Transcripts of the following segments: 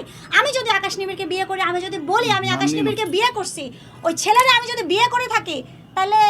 ভাই আমি যদি আকাশ নিবিড়কে বিয়ে করি আমি যদি বলি আমি আকাশ নিবিড়কে বিয়ে করছি ওই ছেলেরা আমি যদি বিয়ে করে থাকি তাহলে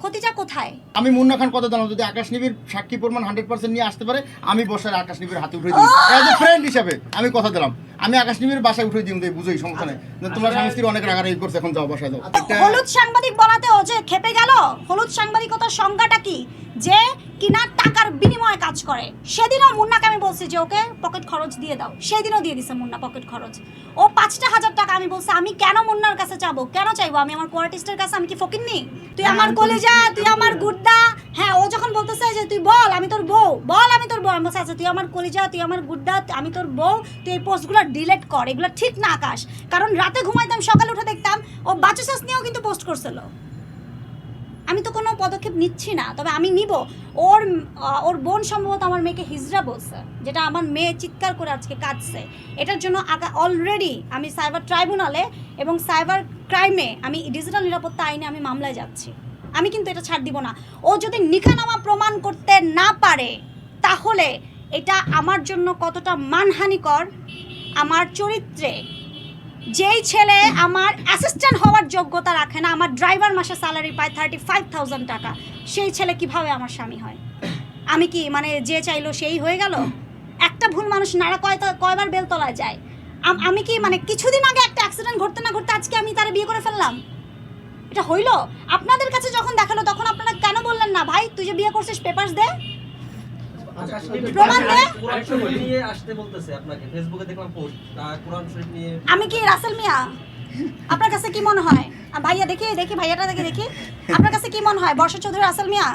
ক্ষতিটা কোথায়? আমি মুন্না খান কথা দিলাম যদি আকাশ নিবির সাক্ষী প্রমাণ হান্ড্রেড পার্সেন্ট নিয়ে আসতে পারে আমি বসার আকাশ নিবির হাতে উঠে দিই এ ফ্রেন্ড হিসাবে আমি কথা দিলাম। আমি আকাশ নিবির বাসায় উঠে দিই বুঝোই সমস্যা নেই। না, তোমরা স্বামী স্ত্রী অনেক রাগারাগি করছে এখন যাও বাসায় যাও। হলুদ সাংবাদিক বলাতে ও যে খেপে গেল হলুদ সাংবাদিকতার সংজ্ঞাটা কি? যে কিনা টাকার বিনিময়ে কাজ করে। সেদিনও মুন্নাকে আমি বলছি যে ওকে পকেট খরচ দিয়ে দাও। সেদিনও দিয়ে দিছে মুন্না পকেট খরচ। ও পাঁচটা হাজার টাকা আমি বলছি আমি কেন মুন্নার কাছে চাবো কেন চাইব? আমি আমার কোয়ার্টিস্টের কাছে আমি কি ফকির নি তুই আমার কলেজা তুই আমার গুড্ডা হ্যাঁ ও যখন বলতেছে যে তুই বল আমি তোর বউ। বল আমি তোর বউ। আমি বলছি আচ্ছা তুই আমার কলিজা তুই আমার গুড্ডা আমি তোর বউ তুই এই পোস্টগুলো ডিলিট কর। এগুলো ঠিক না আকাশ। কারণ রাতে ঘুমাইতাম সকালে উঠে দেখতাম ও বাচ্চা নিয়েও কিন্তু পোস্ট করছিল। আমি তো কোনো পদক্ষেপ নিচ্ছি না, তবে আমি নিব। ওর ওর বোন সম্ভবত আমার মেয়েকে হিজড়া বলছে, যেটা আমার মেয়ে চিৎকার করে আজকে কাঁদছে। এটার জন্য আগা অলরেডি আমি সাইবার ট্রাইব্যুনালে এবং সাইবার ক্রাইমে আমি ডিজিটাল নিরাপত্তা আইনে আমি মামলায় যাচ্ছি। আমি কিন্তু এটা ছাড় দিব না। ও যদি নিখানামা প্রমাণ করতে না পারে, তাহলে এটা আমার জন্য কতটা মানহানিকর, আমার চরিত্রে যেই ছেলে আমার অ্যাসিস্ট্যান্ট হওয়ার যোগ্যতা রাখে না, আমার ড্রাইভার মাসে স্যালারি পায় থার্টি ফাইভ থাউজেন্ড টাকা, সেই ছেলে কীভাবে আমার স্বামী হয়? আমি কি মানে যে চাইলো সেই হয়ে গেল? একটা ভুল মানুষ নাড়া কয় কয়বার বেলতলায় যায়। আমি কি মানে কিছুদিন আগে একটা অ্যাক্সিডেন্ট ঘটতে না ঘটতে আজকে আমি তারা বিয়ে করে ফেললাম? এটা হইল? আপনাদের কাছে যখন দেখাল, তখন আপনারা কেন বললেন না, ভাই, তুই যে বিয়ে করছিস পেপারস দে। আমি কি রাসেল মিয়া? আপনার কাছে কি মনে হয়? ভাইয়া দেখি দেখি ভাইয়াটা দেখি দেখি। আপনার কাছে কি মনে হয়? বর্ষা চৌধুরী রাসেল মিয়া?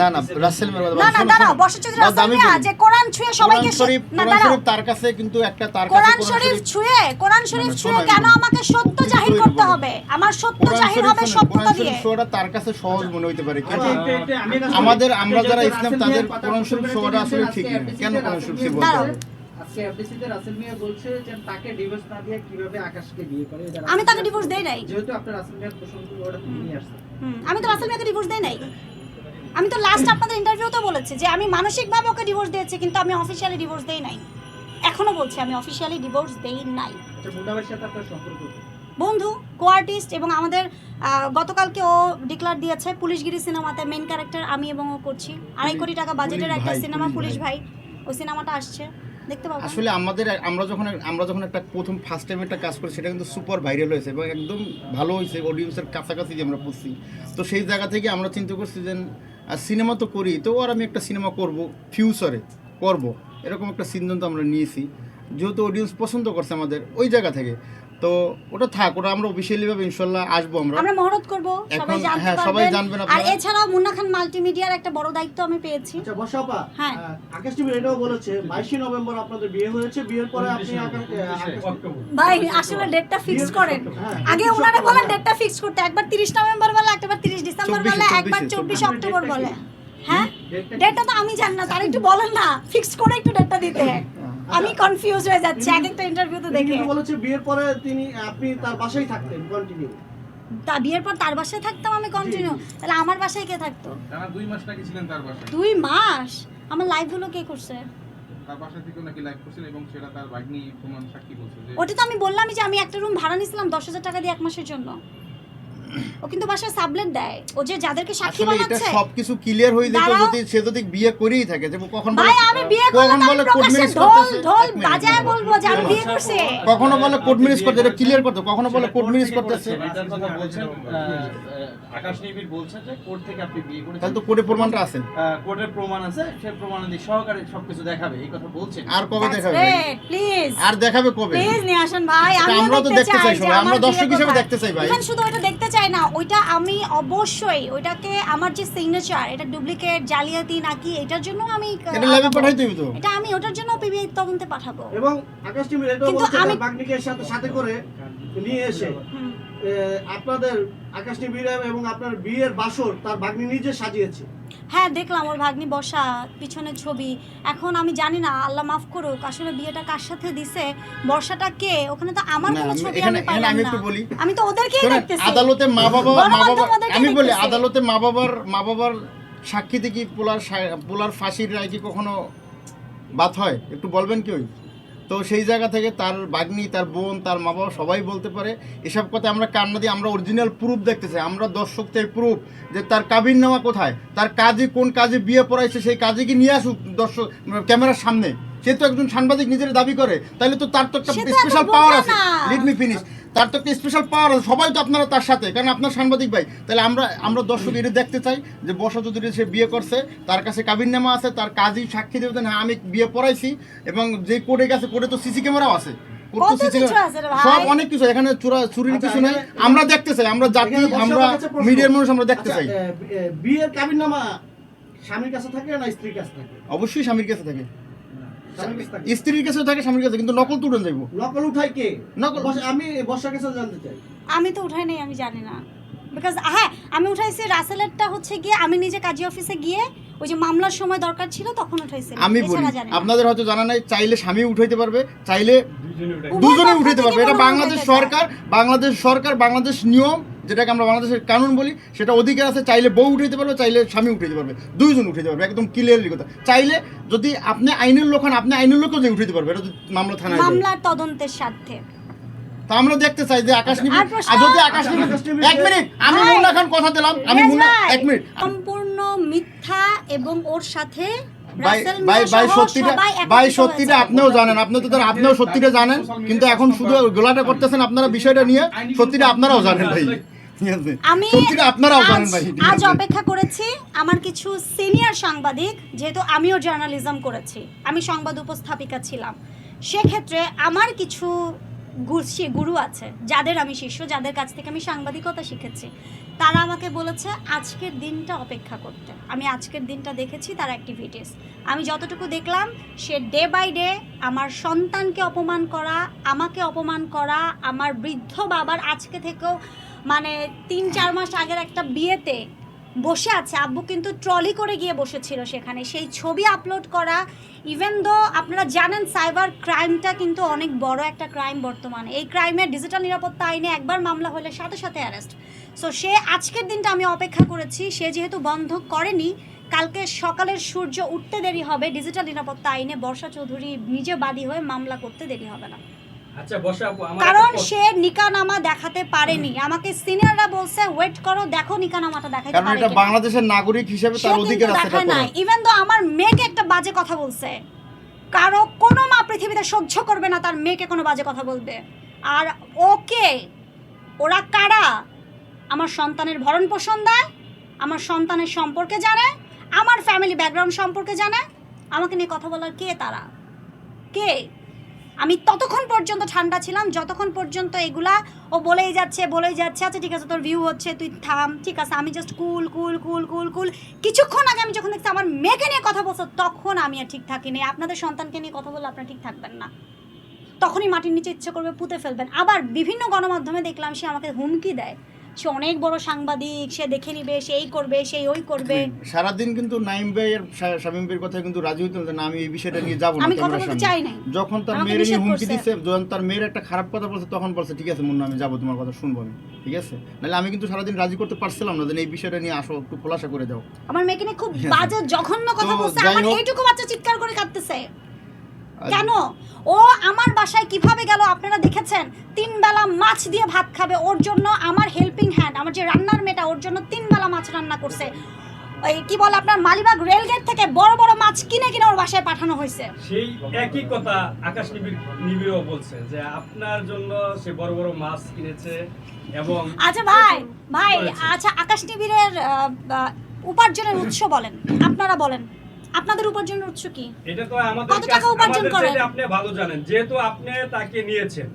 না না রাসেল কথা না না দাঁড়াও বর্ষা চৌধুরী রাসেল মিয়া যে কোরআন ছুঁয়ে সবাইকে না দাঁড়াও। তার কাছে কিন্তু একটা তার কাছে কোরআন কোরআন শরীফ ছুঁয়ে কোরআন শরীফ ছুঁয়ে কেন আমাকে সত্য জাহির করতে হবে? আমার সত্য কোরআন জাহির হবে সত্যতা দিয়ে। শরীফ তার কাছে সহজ মনে হইতে পারে। কিন্তু আচ্ছা, আমাদের আমরা যারা ইসলাম তাদের কোরআন শরীফ শোয়াটা আসলে ঠিক না। কেন কোরআন শরীফ বলতে দাঁড়াও। হবে? আজকে এফডিসিতে রাসেল মিয়া বলছে যে তাকে ডিভোর্স না দিয়ে কীভাবে আকাশকে বিয়ে করে আমি তাকে ডিভোর্স দেই নাই। যেহেতু আপনার রাসেল মিয়ার প্রসঙ্গ ওটা নিয়ে আসছেন আমি তো রাসেল মিয়াকে ডিভোর্স দেই নাই। আমি তো লাস্ট আপনাদের ইন্টারভিউতে বলেছি যে আমি মানসিকভাবে ওকে ডিভোর্স দিয়েছি কিন্তু আমি অফিসিয়ালি ডিভোর্স দেই নাই। এখনও বলছি আমি অফিসিয়ালি ডিভোর্স দেই নাই। আচ্ছা? বন্ধু কো? আর্টিস্ট এবং আমাদের গতকালকে ও ডিক্লার দিয়েছে পুলিশগিরি সিনেমাতে মেন ক্যারেক্টার আমি এবং ও করছি। আড়াই কোটি টাকা বাজেটের একটা সিনেমা পুলিশ। ভাই। ওই সিনেমাটা আসছে। দেখতে পাবো। আসলে আমাদের আমরা যখন আমরা যখন একটা প্রথম ফার্স্ট টাইম একটা কাজ করি, সেটা কিন্তু সুপার ভাইরাল হয়েছে এবং একদম ভালো হয়েছে অডিয়েন্সের কাছাকাছি যে আমরা পড়ছি। তো সেই জায়গা থেকে আমরা চিন্তা করছি যে সিনেমা তো করি, তো আর আমি একটা সিনেমা করব ফিউচারে করব। এরকম একটা সিদ্ধান্ত আমরা নিয়েছি। যেহেতু অডিয়েন্স পছন্দ করছে আমাদের, ওই জায়গা থেকে। তো ওটা থাক ওটা আমরা অফিসিয়ালি ভাবে ইনশাল্লাহ আসব আমরা। আমরা মহরত করব সবাই জানতে হ্যাঁ, সবাই জানবেন আর। এছাড়াও মুন্না খান মাল্টিমিডিয়ার একটা বড় দায়িত্ব আমি পেয়েছি। আচ্ছা বসাপা হ্যাঁ। আকাশ টিভি এটাও বলেছে বাইশে নভেম্বর আপনাদের বিয়ে হয়েছে বিয়ের পরে আপনি আকাশ ভাই আসলে ডেটটা ফিক্স করেন। হ্যাঁ, আগে চব্বিশ ওনারা বলেন। ডেটটা ফিক্স করতে একবার তিরিশ নভেম্বর বলে একবার তিরিশ ডিসেম্বর বলে একবার চব্বিশে, চব্বিশ চব্বিশে। অক্টোবর বলে। হ্যাঁ? ডেটটা ডেটটা তো আমি জানি না তার একটু বলেন না। ফিক্স করে একটু ডেটটা দিতে। আমি কনফিউজ হয়ে যাচ্ছি এক একটা ইন্টারভিউতে দেখে। কিন্তু বলেছে বিয়ের পরে তিনি আপনি তার বাসায় থাকতেন কন্টিনিউ তা বিয়ের পর তার বাসায় থাকতাম আমি কন্টিনিউ তাহলে আমার বাসায় কে থাকতো? টানা দুই মাস নাকি ছিলেন তার বাসায়? দুই মাস? আমার লাইফগুলো কে করছে? তার বাসা থেকেও নাকি লাইভ করছেন এবং সেটা তার ভাগ্নি প্রমাণ সাক্ষী বলছে যে ওটা তো আমি বললামই যে আমি একটা রুম ভাড়া নিছিলাম দশ হাজার টাকা দিয়ে এক মাসের জন্য। ও কিন্তু বাসায় সাবলেট দেয়। ও যে যাদেরকে সাক্ষী বানাচ্ছে সবকিছু ক্লিয়ার হয়ে যেত যদি সে যদি বিয়ে করেই থাকে যে কখন ভাই আমি বিয়ে কখন বলে কোর্ট প্রকাশ্যে ম্যারেজ ঢোল ঢোল বাজায় বলব যে আমি বিয়ে করছি। কখনো বলে কোর্ট ম্যারেজ করতে এটা ক্লিয়ার করতে কখনো বলে কোর্ট ম্যারেজ করতেছে এটার কথা বলছেন আহ, আহ, আকাশ নিবিড় বলছে যে কোর্ট থেকে আপনি বিয়ে করেছেন। তাহলে তো প্রমাণটা আছে। কোর্টের প্রমাণ আছে প্রমাণাদি সহকারে সবকিছু দেখাবে এই কথা বলছেন আর কবে দেখাবে? প্লিজ আর দেখাবে কবে? প্লিজ নিয়ে আসেন ভাই এটা আমি আমরাও তো দেখতে চাই আমরা দর্শক হিসেবে হিসেবে দেখতে চাই ভাই। শুধু ওটা দেখতে চাই না ওইটা আমি অবশ্যই ওইটাকে আমার যে সিগনেচার এটা ডুপ্লিকেট জালিয়াতি নাকি এটার জন্য আমি এটা ল্যাবে পাঠাই তুমি তো? এটা আমি ওটার জন্য পিবিআই তদন্তে পাঠাবো। এবং আকাশ টিমের এটা বলছে বাগনিকের সাথে সাথে করে নিয়ে এসে আপনাদের আকাশ টিভির এবং আপনার বিয়ের বাসর তার বাগনি নিজে সাজিয়েছে। হ্যাঁ দেখলাম ওর ভাগ্নি বসা পিছনের ছবি। এখন আমি জানি না আল্লাহ মাফ করুক আসলে বিয়েটা কার সাথে দিছে বর্ষাটা কে? ওখানে তো আমার কোনো ছবি আমি এখানে পাইলাম আমি না। একটু বলি। আমি তো ওদেরকেই দেখতেছি। আদালতে মা বাবা মা বাবা আমি বলি আদালতে মা বাবার মা বাবার সাক্ষীতে কি পোলার পোলার ফাঁসির রায় কি কখনো বাদ হয়? একটু বলবেন কি ওই? তো সেই জায়গা থেকে তার বাগ্নি তার বোন তার মা বাবা সবাই বলতে পারে এসব কথা আমরা কান্না দিয়ে আমরা অরিজিনাল প্রুফ দেখতে চাই। আমরা দর্শকদের প্রুফ যে তার কাবির নামা কোথায়? তার কাজে কোন কাজে বিয়ে পড়াইছে সেই কাজে কি নিয়ে আসুক দর্শক ক্যামেরার সামনে? সে তো একজন সাংবাদিক নিজের দাবি করে। তাহলে তো তার তো একটা স্পেশাল পাওয়ার আছে। লিট মি ফিনিশ তার তো একটা স্পেশাল পাওয়ার আছে। সবাই তো আপনারা তার সাথে কারণ আপনার সাংবাদিক ভাই। তাহলে আমরা আমরা দর্শক এটা দেখতে চাই যে বর্ষা চৌধুরী সে বিয়ে করছে তার কাছে কাবিননামা আছে তার কাজই সাক্ষী দেবে হ্যাঁ আমি বিয়ে পড়াইছি এবং যে কোর্টে গেছে কোর্টে তো সিসি ক্যামেরাও আছে। সব অনেক কিছু এখানে চুরা চুরির আচ্ছা, কিছু নাই। আমরা দেখতে চাই আমরা জাতি আমরা মিডিয়ার মানুষ আমরা দেখতে আচ্ছা, চাই। বিয়ের কাবিননামা স্বামীর কাছে থাকে না স্ত্রীর কাছে থাকে? অবশ্যই স্বামীর কাছে থাকে। স্বামীর কাছে থাকে স্ত্রীর স্বামীর কাছে কিন্তু নকল তুলে যাইব নকল উঠায় কে? নকল- আমি বর্ষার কাছে জানতে চাই। আমি তো উঠাই নাই আমি জানি না। বিকজ হ্যাঁ আমি উঠাইছি রাসেলেরটা হচ্ছে গিয়ে আমি নিজে কাজী অফিসে গিয়ে ওই যে মামলার সময় দরকার ছিল তখন উঠাইছি। আমি বলি। আপনাদের হয়তো জানা নাই চাইলে স্বামী উঠাইতে পারবে চাইলে দুজনে উঠাইতে পারবে। এটা বাংলাদেশ সরকার বাংলাদেশ সরকার বাংলাদেশ নিয়ম যেটাকে আমরা বাংলাদেশের কানুন বলি সেটা অধিকার আছে চাইলে বউ উঠাইতে পারবে চাইলে স্বামী উঠাইতে পারবে। দুইজন উঠাইতে পারবে একদম ক্লিয়ারলি কথা। চাইলে যদি আপনি আইনের লোক হন আপনি আইনের লোকও যে উঠাইতে পারবে এটা যদি মামলা থানায় মামলার তদন্তের স্বার্থে। তা আমরা দেখতে চাই যে আকাশ নিবি আর যদি আকাশ নিবি এক মিনিট আমি মুন্না খান কথা দিলাম আমি মুন্না এক মিনিট। সম্পূর্ণ মিথ্যা এবং ওর সাথে ভাই সত্যিটা। আপনিও জানেন আপনি তো আপনিও সত্যিটা জানেন কিন্তু এখন শুধু গোলাটা করতেছেন আপনারা বিষয়টা নিয়ে সত্যিটা আপনারাও জানেন ভাই। ঠিক আছে আমি সত্যিটা আপনারাও জানেন আজ- ভাই আজ অপেক্ষা করেছি আমার কিছু সিনিয়র সাংবাদিক যেহেতু আমিও জার্নালিজম করেছি আমি সংবাদ উপস্থাপিকা ছিলাম। সেক্ষেত্রে আমার কিছু সে- গুরু আছে যাদের আমি শিষ্য যাদের কাছ থেকে আমি সাংবাদিকতা শিখেছি। তারা আমাকে বলেছে আজকের দিনটা অপেক্ষা করতে। আমি আজকের দিনটা দেখেছি তার অ্যাক্টিভিটিস আমি যতটুকু দেখলাম সে ডে বাই ডে আমার সন্তানকে অপমান করা আমাকে অপমান করা আমার বৃদ্ধ বাবার আজকে থেকেও মানে তিন চার মাস আগের একটা বিয়েতে বসে আছে, আব্বু কিন্তু ট্রলি করে গিয়ে বসেছিল সেখানে। সেই ছবি আপলোড করা ইভেন দো আপনারা জানেন সাইবার ক্রাইমটা কিন্তু অনেক বড় একটা ক্রাইম বর্তমানে। এই ক্রাইমের ডিজিটাল নিরাপত্তা আইনে একবার মামলা হলে সাথে সাথে অ্যারেস্ট সো সে আজকের দিনটা আমি অপেক্ষা করেছি, সে যেহেতু বন্ধ করেনি, কালকে সকালের সূর্য উঠতে দেরি হবে ডিজিটাল নিরাপত্তা আইনে বর্ষা চৌধুরী নিজে বাদী হয়ে মামলা করতে দেরি হবে না। আচ্ছা বসে আপু আমার কারণ সে নিকানামা দেখাতে পারেনি। আমাকে সিনিয়ররা বলছে ওয়েট করো দেখো নিকানামাটা দেখাতে কারণ পারে এটা বাংলাদেশের নাগরিক হিসেবে তার অধিকার আছে দেখায় নাই। করার। ইভেন তো আমার মেয়েকে একটা বাজে কথা বলছে কারও কোনো মা পৃথিবীতে সহ্য করবে না তার মেয়েকে কোনো বাজে কথা বলবে আর ওকে ওরা কারা? আমার সন্তানের ভরণ পোষণ দেয় আমার সন্তানের সম্পর্কে জানে আমার ফ্যামিলি ব্যাকগ্রাউন্ড সম্পর্কে জানে। আমাকে নিয়ে কথা বলার কে তারা? কে? আমি ততক্ষণ পর্যন্ত ঠান্ডা ছিলাম, যতক্ষণ পর্যন্ত এগুলা, ও বলেই যাচ্ছে বলেই যাচ্ছে আচ্ছা ঠিক আছে, তোর ভিউ হচ্ছে, তুই থাম, ঠিক আছে, আমি জাস্ট কুল কুল কুল কুল কুল কিছুক্ষণ আগে আমি যখন দেখছি আমার মেয়েকে নিয়ে কথা বলছো, তখন আমি আর ঠিক থাকিনি। আপনাদের সন্তানকে নিয়ে কথা বললে আপনারা ঠিক থাকবেন না। তখনই মাটির নিচে ইচ্ছে করবে পুঁতে ফেলবেন। আবার বিভিন্ন গণমাধ্যমে দেখলাম সে আমাকে হুমকি দেয়। সে অনেক বড় সাংবাদিক সে দেখে নিবে সে এই করবে সেই ওই করবে। সারাদিন কিন্তু নাইম শামীম ভাইয়ের কথা কিন্তু রাজি না আমি এই বিষয়টা নিয়ে যাব না আমি কথা বলতে চাই নাই। যখন তার মেয়ের নিয়ে হুমকি যখন তার মেয়ের একটা খারাপ কথা বলছে তখন বলছে ঠিক আছে মুন্না আমি যাব তোমার কথা শুনব আমি ঠিক আছে? নাহলে আমি কিন্তু সারাদিন রাজি করতে পারছিলাম না যে এই বিষয়টা নিয়ে আসো একটু খোলাসা করে দাও। আমার মেয়েকে নিয়ে খুব বাজে জঘন্য কথা বলছে। আমার এইটুকু বাচ্চা চিৎকার করে কাঁদতেছে। কেন? ও আমার বাসায় কীভাবে গেল আপনারা দেখেছেন? তিন বেলা মাছ দিয়ে ভাত খাবে ওর জন্য আমার হেল্পিং হ্যান্ড আমার যে রান্নার মেয়েটা ওর জন্য তিন বেলা মাছ রান্না করছে। ওই কি বলে আপনার মালিবাগ রেলগেট থেকে বড় বড় মাছ কিনে কিনে ওর বাসায় পাঠানো হয়েছে। সেই একই কথা আকাশ নিবিড় নিবিড়ও বলছে যে আপনার জন্য সে বড় বড় মাছ কিনেছে এবং আচ্ছা ভাই ভাই আচ্ছা আকাশ টিভির উপার্জনের উৎস বলেন আপনারা বলেন। আপনাদের উপার্জনের উৎস কি? এটা তো আমাদের কত টাকা উপার্জন করেন? আপনি ভালো জানেন। যেহেতু আপনি তাকে নিয়েছেন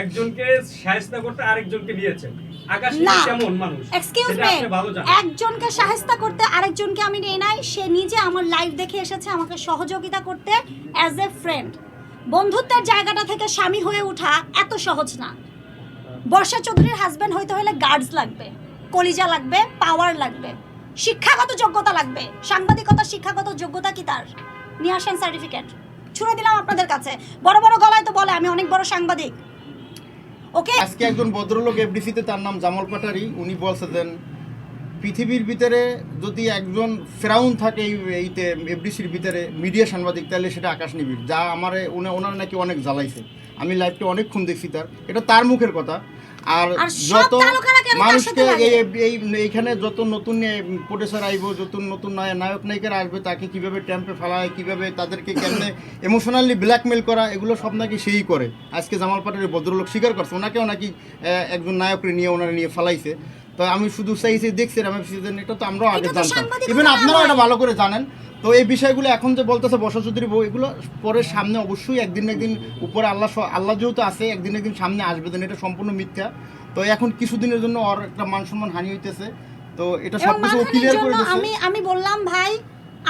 একজনকে সাহায্য করতে আরেকজনকে নিয়েছেন। আকাশ কেমন মানুষ? এক্সকিউজ মি আপনি ভালো জানেন। একজনকে সাহায্য করতে আরেকজনকে আমি নেই নাই সে নিজে আমার লাইভ দেখে এসেছে আমাকে সহযোগিতা করতে অ্যাজ এ ফ্রেন্ড বন্ধুত্বের জায়গাটা থেকে স্বামী হয়ে ওঠা এত সহজ না। বর্ষা চৌধুরীর হাজবেন্ড হইতে হলে গার্ডস লাগবে কলিজা লাগবে পাওয়ার লাগবে। শিক্ষাগত যোগ্যতা লাগবে। সাংবাদিকতার শিক্ষাগত যোগ্যতা কি তার? নিয়ে আসেন সার্টিফিকেট ছুড়ে দিলাম আপনাদের কাছে। বড় বড় গলায় তো বলে, আমি অনেক বড় সাংবাদিক। ওকে? আজকে একজন ভদ্রলোক এফডিসিতে তার নাম জামাল পাটারি উনি বলছে দেন, পৃথিবীর ভিতরে যদি একজন ফেরাউন থাকে এই, এইতে, এফডিসির ভিতরে, মিডিয়া সাংবাদিক, তাহলে সেটা আকাশ নিবিড়। যা আমার ওনার নাকি অনেক জ্বালাইছে। আমি লাইভটা অনেকক্ষণ দেখছি তার। এটা তার মুখের কথা। আর যত মানুষকে এই এই এইখানে যত নতুন প্রোডিউসার আইব যত নতুন নায়- নায়ক নায়িকারা আসবে তাকে কীভাবে ট্যাম্পে ফেলায় কীভাবে তাদেরকে কেমনে ইমোশনালি ব্ল্যাকমেল করা এগুলো সব নাকি সেই করে। আজকে জামাল পাটের ভদ্রলোক স্বীকার করছে। ওনাকেও নাকি একজন নায়ককে নিয়ে ওনারা নিয়ে ফেলাইছে। তো আমি শুধু সেই সেই দেখছি আমি এটা তো আমরাও আগে জানতাম। ইভেন আপনারাও এটা ভালো করে জানেন। তো এই বিষয়গুলো এখন যে বলতেছে বসা চৌধুরী বউ এগুলো পরে সামনে অবশ্যই একদিন একদিন উপরে আল্লাহ আল্লাহ যেহেতু আছে একদিন একদিন সামনে আসবে দেন এটা সম্পূর্ণ মিথ্যা। তো এখন কিছুদিনের জন্য ওর একটা মান সম্মান হানি হইতেছে। তো এটা সবকিছু কিছু ক্লিয়ার করে আমি আমি বললাম ভাই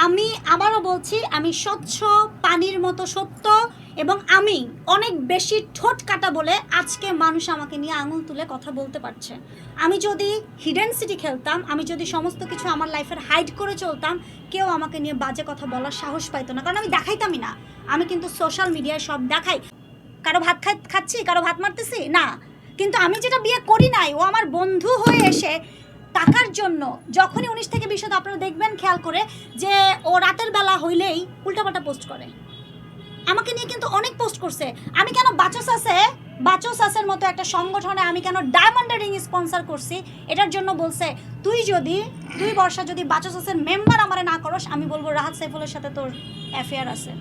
আমি আবারও বলছি, আমি স্বচ্ছ, পানির মতো সত্য এবং আমি অনেক বেশি ঠোঁট কাটা বলে আজকে মানুষ আমাকে নিয়ে আঙুল তুলে কথা বলতে পারছে। আমি যদি হিডেন সিটি খেলতাম, আমি যদি সমস্ত কিছু আমার লাইফের হাইড করে চলতাম, কেউ আমাকে নিয়ে বাজে কথা বলার সাহস পাইতো না। কারণ আমি দেখাইতামই না। আমি কিন্তু সোশ্যাল মিডিয়ায় সব দেখাই। কারও ভাত খাচ্ছি, কারও ভাত মারতেছি? না। কিন্তু আমি যেটা বিয়ে করি নাই, ও আমার বন্ধু হয়ে এসে টাকার জন্য, যখনই উনিশ থেকে বিশ আপনারা দেখবেন, খেয়াল করে যে ও রাতের বেলা হইলেই উল্টাপাল্টা পোস্ট করে। আমাকে নিয়ে কিন্তু অনেক পোস্ট করছে। আমি কেন বাচস আছে বাচস আসের মতো একটা সংগঠনে আমি কেন ডায়মন্ডের রিং স্পন্সর করছি? এটার জন্য বলছে, তুই যদি দুই বর্ষা যদি বাচস আসের মেম্বার আমারে না করস, আমি বলব রাহাত সাইফুলের সাথে তোর অ্যাফেয়ার আছে।